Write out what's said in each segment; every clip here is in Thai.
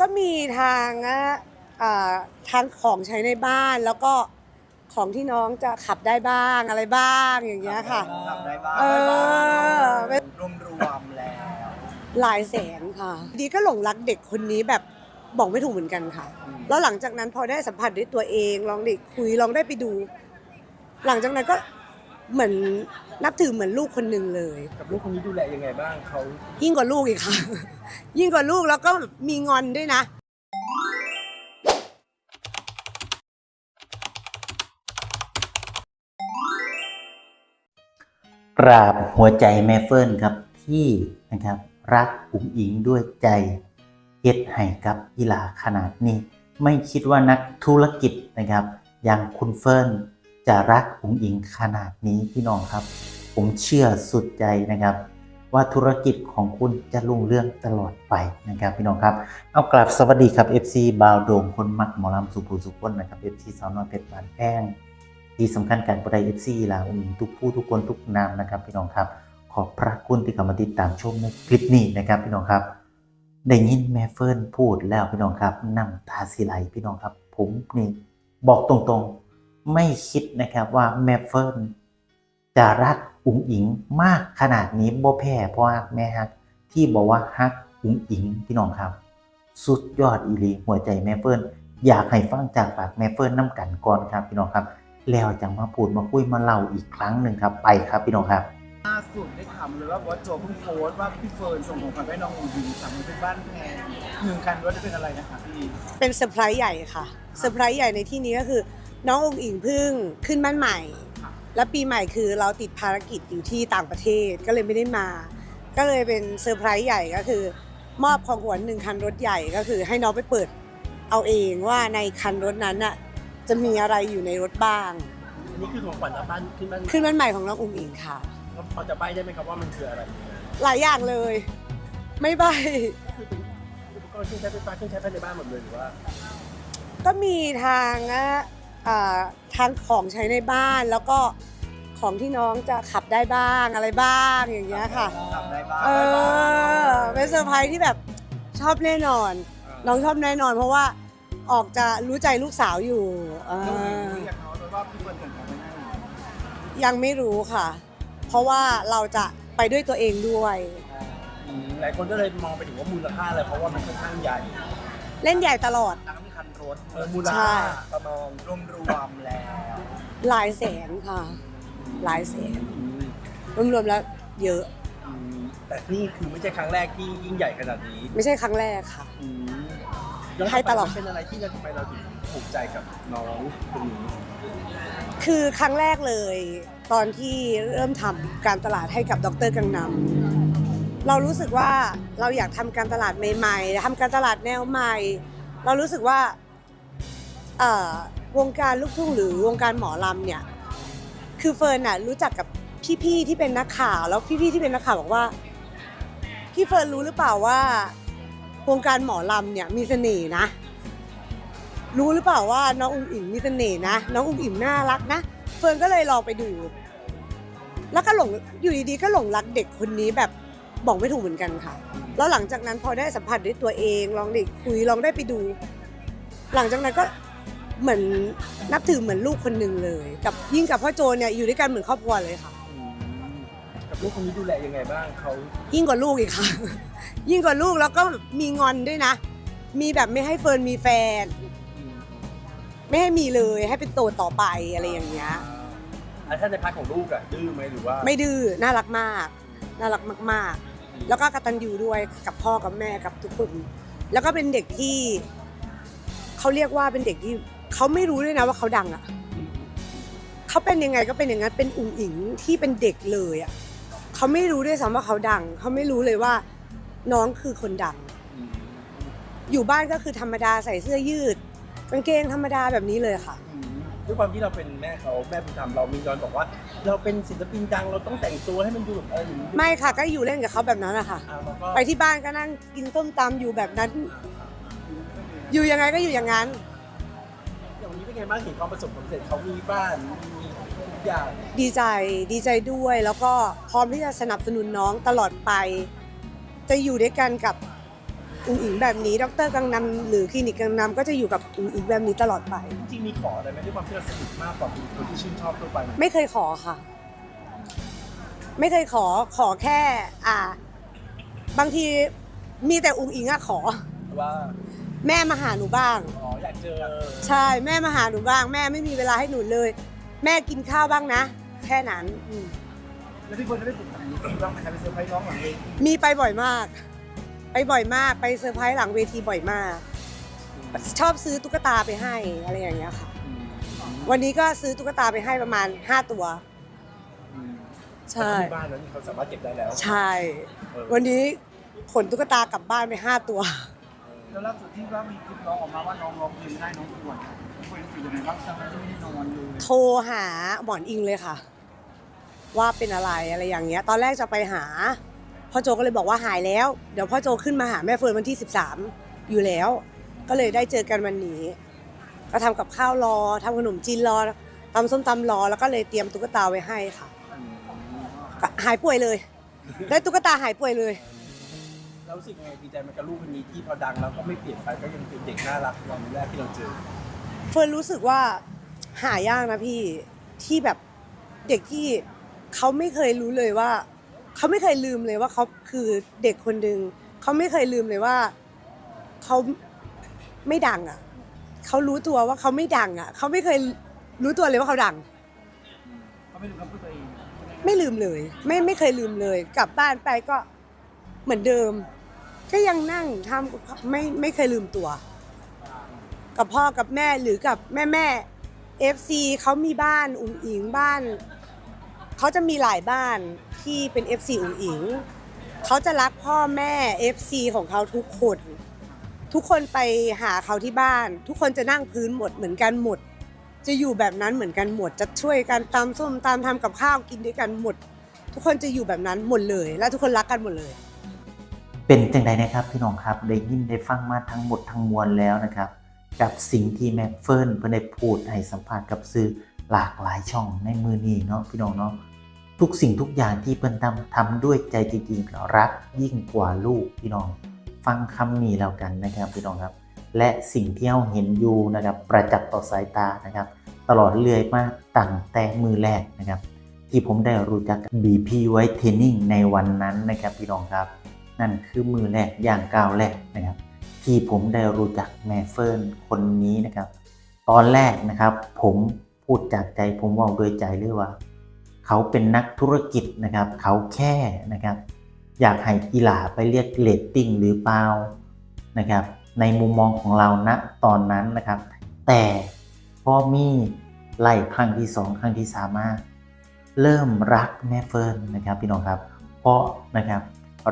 ก็มีทางอะอ่าทางของใช้ในบ้านแล้วก็ของที่น้องจะขับได้บ้างอะไรบ้างอย่างเงี้ยค่ะ ทำได้บ้างเออ รวมรวมๆแล้ว หลายแสนค่ะ ดีก็หลงรักเด็กคนนี้แบบบอกไม่ถูกเหมือนกันค่ะ แล้วหลังจากนั้นพอได้สัมผัสด้วยตัวเอง ลองได้คุยลองได้ไปดู หลังจากนั้นก็เหมือน นับถือเหมือนลูกคนหนึ่งเลย กับลูกคนนี้ดูแลยังไงบ้างเขายิ่งกว่าลูกอีกค่ะ ยิ่งกว่าลูกแล้วก็มีงอนด้วยนะ กราบหัวใจแม่เฟิร์นครับที่นะครับรักอุ๋งอิงด้วยใจเฮ็ดให้กับอีหลาขนาดนี้ ไม่คิดว่านักธุรกิจนะครับอย่างคุณเฟิร์น จะรักอุ๋งอิงขนาดนี้พี่น้องครับ ผมเชื่อสุดใจนะครับ ว่าธุรกิจของคุณจะรุ่งเรื่องตลอดไปนะครับพี่น้องครับเอากลับสวัสดีครับ FC บาวโดงคนมักหมอลำสุภูสุขคนนะครับ FC สาวน้อยเพชรบานแป้งที่สำคัญการบริเอฟซีลาอุ้งอิงทุกผู้ทุกคนทุกนามนะครับ พี่น้องครับ ขอบพระคุณที่เข้ามาติดตามชมในคลิปนี้นะครับ พี่น้องครับได้ยินแม่เฟิร์นพูดแล้วพี่น้องครับน้ำตาสิไหลพี่น้องครับ ผมนี่บอกตรงๆ ไม่คิดนะครับว่าแม่เฟิร์นจะรักอุ๋งอิงมากขนาดนี้บ่แพ้เพราะว่าแม่ฮักที่บอกว่าฮักอุ๋งอิงพี่น้องครับ สุดยอดอีหลีหัวใจแม่เฟิร์นอยากให้ฟังจากปากแม่เฟิร์นน้ำกันก่อนครับพี่น้องครับ แล้วจังมาพูดมาคุยมาเล่าอีกครั้งหนึ่งครับไปครับพี่น้องครับล่าสุดได้ข่าวมาเลยว่าบอสโจเพิ่งโพสต์ว่าพี่เฟิร์นส่งของขวัญให้น้องอูดิงสั่งเป็นบ้านแพงหนึ่งคันรถจะเป็นอะไรนะคะพี่เป็นเซอร์ไพรส์ใหญ่ค่ะเซอร์ไพรส์ใหญ่ในที่นี้ก็คือ น้ององค์อิงเพึ่งขึ้นบ้านใหม่ และปีใหม่คือเราติดภารกิจอยู่ที่ต่างประเทศก็เลยไม่ได้มา ก็เลยเป็นเซอร์ไพรส์ใหญ่ก็คือ มอบของขวัญหนึ่งคันรถใหญ่ก็คือ ให้น้องไปเปิดเอาเองว่าในคันรถนั้นน่ะจะมีอะไรอยู่ในรถบ้าง อันนี้คือของขวัญจากบ้านขึ้นบ้านขึ้นบ้านใหม่ของน้ององค์อิงค่ะ แล้วพอจะใบ้ได้ไหมครับว่ามันคืออะไรหลายอย่างเลย ไม่ใบคือเป็นอุปกรณ์เครื่องใช้ไฟฟ้าเครื่องใช้ภายในบ้านหมดเลยหรือว่า ก็มีทางอะอ่า ทางของใช้ในบ้านแล้วก็ของที่น้องจะขับได้บ้างอะไรบ้างอย่างเงี้ยค่ะ ทำได้บ้างเออเป็นเซอร์ไพรส์ที่แบบชอบแน่นอน น้องชอบแน่นอน เพราะว่าออกจะรู้ใจลูกสาวอยู่เอน้องอูอดิงอยากเขาเลยว่าพี่เฟิร์นส่งของไปให้ยังไม่รู้ค่ะ เพราะว่าเราจะไปด้วยตัวเองด้วย อืมหลายคนก็เลยมองไปถึงว่ามูลค่าเลยเพราะว่ามันค่อนข้างใหญ่เล่นใหญ่ตลอดทั้งคัน รถเออมูลใช่ค่าประมาณรวมรวมๆแล้วหลายแสนค่ะ หลายแสนอืมรวมๆแล้วเยอะ อืมแต่นี่คือไม่ใช่ครั้งแรกที่ยิ่งใหญ่ขนาดนี้ไม่ใช่ครั้งแรกค่ะ อืมย้นกลับให้ตลอดไปมันเป็นอะไรที่เราทำไมเราถึงถูกใจกับน้องคนนี้คือครั้งแรกเลย ตอนที่เริ่มทำการตลาดให้กับดรกังนำเรารู้สึกว่าเราอยากทำการตลาดใหม่ๆทำการตลาดแนวใหม่ เรารู้สึกว่า เอ่อวงการลูกทุ่งหรือวงการหมอลำเนี่ยคือเฟิร์นน่ะรู้จักกับพี่ๆที่เป็นนักข่าวแล้วพี่ๆที่เป็นนักข่าวบอกว่าพี่เฟิร์นรู้หรือเปล่าว่าวงการหมอลำเนี่ยมีเสน่ห์นะ รู้หรือเปล่าว่าน้องอุ้งอิ๋งมีเสน่ห์นะน้องอุ้งอิ๋งน่ารักนะเฟิร์นก็เลยลองไปดู แล้วก็หลงอยู่ดีๆก็หลงรักเด็กคนนี้แบบบอกไม่ถูกเหมือนกันค่ะ แล้วหลังจากนั้นพอได้สัมผัสด้วยตัวเองลองได้คุยลองได้ไปดู หลังจากนั้นก็ เหมือนนับถือเหมือนลูกคนหนึ่งเลย กับยิ่งกับพ่อโจเนี่ยอยู่ด้วยกันเหมือนครอบครัวเลยค่ะอืมกับลูกคนนี้ดูแลยังไงบ้างเขายิ่งกว่าลูกอีกค่ะ ยิ่งกว่าลูกแล้วก็มีงอนด้วยนะ มีแบบไม่ให้เฟิร์นมีแฟน อืมไม่ให้มีเลยให้เป็นโตต่อไปอะไรอย่างเงี้ย อะถ้าในพาร์ทของลูกอะดื้อไหมหรือว่าไม่ดื้อน่ารักมาก น่ารักมาก ๆ แล้วก็กตัญญูด้วยกับพ่อกับแม่กับทุกคน แล้วก็เป็นเด็กที่เขาเรียกว่าเป็นเด็กที่ เขาไม่รู้ด้วยนะว่าเขาดังอะเขาเป็นยังไงก็เป็นอย่างนั้นเป็นอุ๋งอิงที่เป็นเด็กเลยอะเขาไม่รู้ด้วยซ้ำว่าเขาดัง เขาไม่รู้เลยว่า น้องคือคนดังอืมอยู่บ้านก็คือธรรมดาใส่เสื้อยืดกางเกงธรรมดาแบบนี้เลยค่ะอืมด้วยความที่เราเป็นแม่เขาแม่บุญธรรมเรามีย้อนบอกว่า เราเป็นศิลปินดังเราต้องแต่งตัวให้มันดูแบบอะไรอย่างนี้ไม่ค่ะก็อยู่เล่นกับเขาแบบนั้นนะคะอะเราก็ไปที่บ้านก็นั่งกินส้มตำอยู่แบบนั้น อยู่ยังไงก็อยู่อย่างนั้นอย่างวันนี้ เป็นไงบ้างเห็นความประสบความสำเร็จเขามีบ้านมีทุกอย่างดีใจดีใจด้วยแล้วก็พร้อมที่จะสนับสนุนน้องตลอดไป จะอยู่ด้วยกันกับอุ๋งอิงแบบนี้ดรกังนำหรือคลินิกกังนำก็จะอยู่กับอุ๋งอิงแบบนี้ตลอดไป จริงๆมีขออะไรไหมด้วยความที่เราสนิทมากกว่าคนที่ชื่นชอบทั่วไปไหมไม่เคยขอค่ะ ไม่เคยขอขอแค่ อ่า บางทีมีแต่อุ๋งอิงอะขอ ว่า แม่มาหาหนูบ้าง อ๋ออยากเจอใช่แม่มาหาหนูบ้าง แม่ไม่มีเวลาให้หนูเลย แม่กินข้าวบ้างนะ แค่นั้นอืมแล้วพี่เฟิร์นได้ไปปลุกไหนบ้างไหมคะไปเซอร์ไพรส์น้องหลังเวทีมีไปบ่อยมาก ไปบ่อยมากไปเซอร์ไพรส์หลังเวทีบ่อยมาก ชอบซื้อตุ๊กตาไปให้อะไรอย่างเงี้ยค่ะวันนี้ก็ซื้อตุ๊กตาไปให้ประมาณ 5 ตัวใช่ ที่บ้านนั้นเขาสามารถเก็บได้แล้วใช่วันนี้ขนตุ๊กตากลับบ้านไป 5 ตัว แล้วล่าสุดที่ว่ามีคลิปน้องออกมาว่าน้องร้องเพลงได้น้องปวดพี่เฟิร์นรู้สึกยังไงบ้างตอนนั้นที่ไม่ได้นอนเลยโทรหาหมอนอิงเลยค่ะ ว่าเป็นอะไรอะไรอย่างเงี้ย ตอนแรกจะไปหาพ่อโจก็เลยบอกว่าหายแล้ว เดี๋ยวพ่อโจขึ้นมาหาแม่เฟิร์นวันที่ 13 อยู่แล้ว ก็เลยได้เจอกันวันนี้ ก็ทำกับข้าวรอทำขนมจีนรอตำส้มตำรอแล้วก็เลยเตรียมตุ๊กตาไว้ให้ค่ะ หายป่วยเลย ได้ตุ๊กตาหายป่วยเลย เรารู้สึกยังไงดีใจมันกับลูกคนนี้ที่พอดังแล้วก็ไม่เปลี่ยนไปก็ยังเป็นเด็กน่ารักวันแรกที่เราเจอ เฟิร์นรู้สึกว่าหายากนะพี่ที่แบบเด็กที่เขาไม่เคยรู้เลยว่า เขาไม่เคยลืมเลยว่าเขาคือเด็กคนหนึ่งเขาไม่เคยลืมเลยว่าเขาไม่ดังอะเขารู้ตัวว่าเขาไม่ดังอะเขาไม่เคยรู้ตัวเลยว่าเขาดัง เขาไม่รู้คำพูดตัวเอง ไม่ลืมเลย ไม่ไม่เคยลืมเลย กลับบ้านไปก็เหมือนเดิม ก็ยังนั่งทำไม่ไม่เคยลืมตัว กับพ่อกับแม่หรือกับแม่แม่เอฟซีเขามีบ้านอุ๋งอิงบ้านเขาจะมีหลายบ้านที่เป็น FC อุ๋งอิงเขาจะรักพ่อแม่ FC ของเขาทุกคนทุกคนไปหาเขาที่บ้าน ทุกคนจะนั่งพื้นหมดเหมือนกันหมด จะอยู่แบบนั้นเหมือนกันหมด จะช่วยกันตามส้มตามทำกับข้าวกินด้วยกันหมด ทุกคนจะอยู่แบบนั้นหมดเลย และทุกคนรักกันหมดเลย เป็นจังใดนะครับพี่น้องครับได้ยินได้ฟังมาทั้งหมดทั้งมวลแล้วนะครับ กับสิ่งที่แม่เฟิร์นเพิ่นได้พูดให้สัมภาษณ์กับสื่อหลากหลายช่องในมือนี้เนาะพี่น้องเนาะทุกสิ่งทุกอย่างที่เพิ่นทำทำด้วยใจจริงๆรักยิ่งกว่าลูกพี่น้อง ฟังคำนี้แล้วกันนะครับพี่น้องครับ และสิ่งที่เราเห็นอยู่นะครับประจักษ์ต่อสายตานะครับ ตลอดเรื่อยมาตั้งแต่มือแรกนะครับ ที่ผมได้รู้จักกับ BP ไว้เทนนิ่งในวันนั้นนะครับพี่น้องครับ นั่นคือมือแรกอย่างก้าวแรกนะครับ ที่ผมได้รู้จักแม่เฟิร์นคนนี้นะครับ ตอนแรกนะครับ ผมพูดจากใจผมว่าโดวยใจเลยว่า เขาเป็นนักธุรกิจนะครับ เขาแค่นะครับ อยากให้กีฬาไปเรียกเรตติ้งหรือเปล่านะครับ ในมุมมองของเราณตอนนั้นนะครับ แต่พอมีไล่ครั้งที่สองครั้งที่สามมาเริ่มรักแม่เฟิร์นนะครับพี่น้องครับ เพราะนะครับ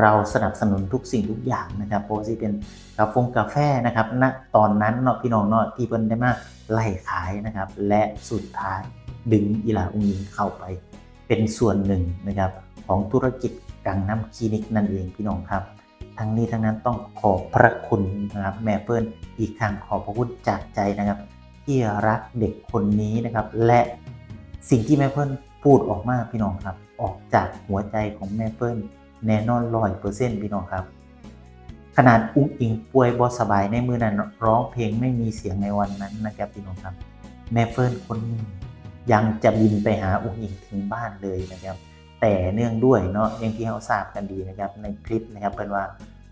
เราสนับสนุนทุกสิ่งทุกอย่างนะครับเพราะว่เป็นกาแฟกาแฟนะครับณตอนนั้นเนาะพี่น้องเนาะที่เพิ่นได้มาไล่ขายนะครับ และสุดท้ายดึงอีหลาอุ้งยิงเข้าไป เป็นส่วนหนึ่งนะครับของธุรกิจกังน้ำคลินิกนั่นเองพี่น้องครับ ทั้งนี้ทั้งนั้นต้องขอบพระคุณนะครับแม่เฟิร์นอีกครั้งขอบพระคุณจากใจนะครับ ที่รักเด็กคนนี้นะครับ และสิ่งที่แม่เฟิร์นพูดออกมาพี่น้องครับ ออกจากหัวใจของแม่เฟิร์น แน่นอนร้อยเปอร์เซ็นต์พี่น้องครับ ขนาดอุ้งอิงป่วยบอสบายในมือนั้นร้องเพลงไม่มีเสียงในวันนั้นนะครับพี่น้องครับ แม่เฟิร์นคนนี้ยังจะบินไปหาอุ้งอิงถึงบ้านเลยนะครับ แต่เนื่องด้วยเนาะอย่างที่เราทราบกันดีนะครับในคลิปนะครับเป็นว่า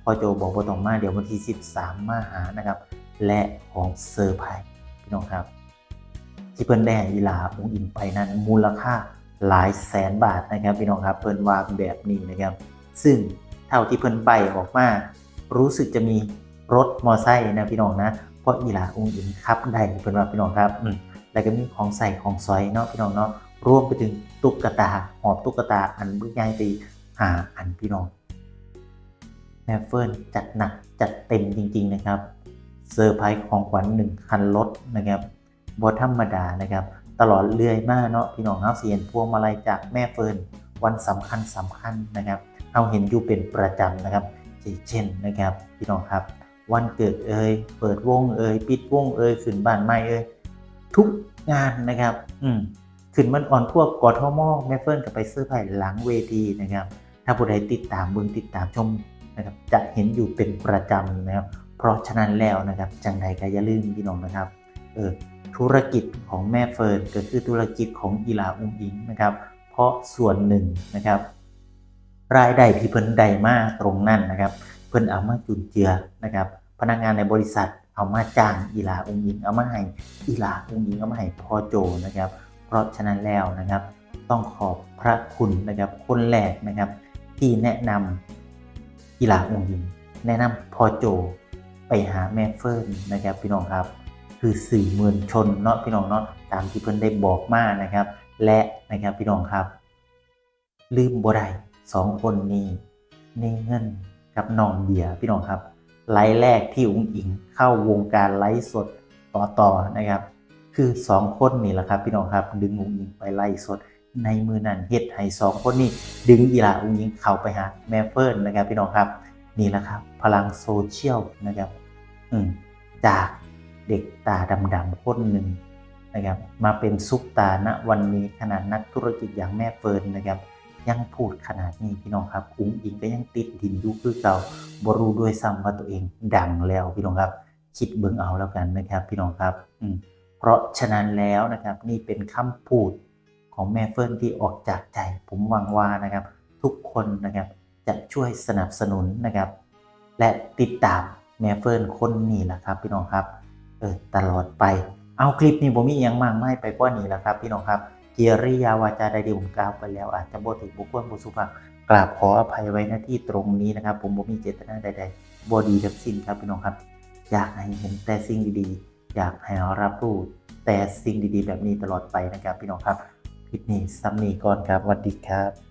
พ่อโจบอกว่าต้องมาเดี๋ยววันที่ 13 มาหานะครับ และของเซอร์ไพรส์พี่น้องครับที่เพิ่นได้ยีลาองค์อินไปนั้นมูลค่าหลายแสนบาทนะครับพี่น้องครับเพิ่นว่าแบบนี้นะครับ ซึ่งเท่าที่เพิ่นใบออกมา รู้สึกจะมีรถมอไซค์นะพี่น้องนะ เพราะอีหลาองค์อินขับได้เพิ่นว่าพี่น้องครับอืมแล้วก็มีของใส่ของซอยเนาะพี่น้องเนาะรวมไปถึงตุ๊กตาหอบตุ๊กตาอันบึกใหญ่ไปหาอันพี่น้องแม่เฟิร์นจัดหนักจัดเต็มจริง ๆนะครับเซอร์ไพรส์ของขวัญหนึ่งคันรถนะครับบธรรมดานะครับ ตลอดเรื่อยมากเนาะพี่น้องเฮาเสียนพวงมาลัยจากแม่เฟิร์น วันสำคัญสำคัญนะครับเราเห็นอยู่เป็นประจำนะครับเช่นนะครับพี่น้องครับ วันเกิดเอ่ยเปิดวงเอ่ยปิดวงเอ่ยขึ้นบ้านใหม่เอ่ยทุกงานนะครับ อืมขึ้นมันอ่อนพวกกทมอแม่เฟิร์นก็ไปเสื้อไผ่หลังเวทีนะครับ ถ้าผู้ใดติดตามเบิ่งติดตามชมนะครับ จะเห็นอยู่เป็นประจำนะครับ เพราะฉะนั้นแล้วนะครับจังใดก็อย่าลืมพี่น้องนะครับเออธุรกิจของแม่เฟิร์นก็คือธุรกิจของอีหลาอุ้งอิงนะครับาะส่วนหนึ่งนะครับ รายได้ที่เพิ่นได้มาตรงนั้นนะครับ เพิ่นเอามาจุนเจือนะครับ พนักงานในบริษัทเอามาจ้างอีลาอุ้งอิงเอามาให้อีลาอุ้งอิงเอามาให้พ่อโจนะครับ เพราะฉะนั้นแล้วนะครับ ต้องขอบพระคุณนะครับคนแรกนะครับ ที่แนะนำอีลาอุ้งอิง แนะนำพ่อโจไปหาแม่เฟิร์นนะครับพี่น้องครับ คือสื่อมวลชนเนาะพี่น้องเนาะตามที่เพิ่นได้บอกมานะครับ และนะครับพี่น้องครับ ลืมบ่ได้สองคนนี้เนเงินกับน้องเบียร์พี่น้องครับ ไลฟ์แรกที่อุ้งอิงเข้าวงการไลฟ์สดต่อต่อนะครับ คือสองคนนี่แหละครับพี่น้องครับ ดึงอุ้งอิงไปไลฟ์สดในมือนั้นเฮ็ดให้สองคนนี้ดึงอีหลาอุ้งอิงเข้าไปหาแม่เฟิร์นนะครับพี่น้องครับนี่แหละครับพลังโซเชียลนะครับ อืมจากเด็กตาดำๆคนหนึ่ง นะครับมาเป็นซุปตาณวันนี้ขนาดนักธุรกิจอย่างแม่เฟิร์นนะครับยังพูดขนาดนี้พี่น้องครับอุ้งอิงก็ยังติดดินอยู่คือเก่าบรู้ด้วยซ้ำว่าตัวเองดังแล้วพี่น้องครับ คิดเบิ่งเอาแล้วกันนะครับ พี่น้องครับอืมเพราะฉะนั้นแล้วนะครับนี่เป็นคำพูดของแม่เฟิร์นที่ออกจากใจ ผมหวังว่านะครับ ทุกคนนะครับจะช่วยสนับสนุนนะครับ และติดตามแม่เฟิร์นคนนี้แหละครับ พี่น้องครับเออตลอดไป เอาคลิปนี้ผมมีอหยังมากไม่ไปกว่านี้แหละครับ พี่น้องครับเกียริยาวาจาใดที่ผมกล่าวไปแล้ว อาจจะบ่ถึงบุคคลบุสุภาพกราบขออภัยไว้หน้าที่ตรงนี้นะครับ ผมบ่มีเจตนาใดๆบ่ดีทั้งสิ้นครับพี่น้องครับ อยากให้เห็นแต่สิ่งดีๆ อยากให้รับรู้แต่สิ่งดีๆ แบบนี้ตลอดไปนะครับ พี่น้องครับคลิปนี้ซ้ำนี้ก่อนครับสวัสดีครับ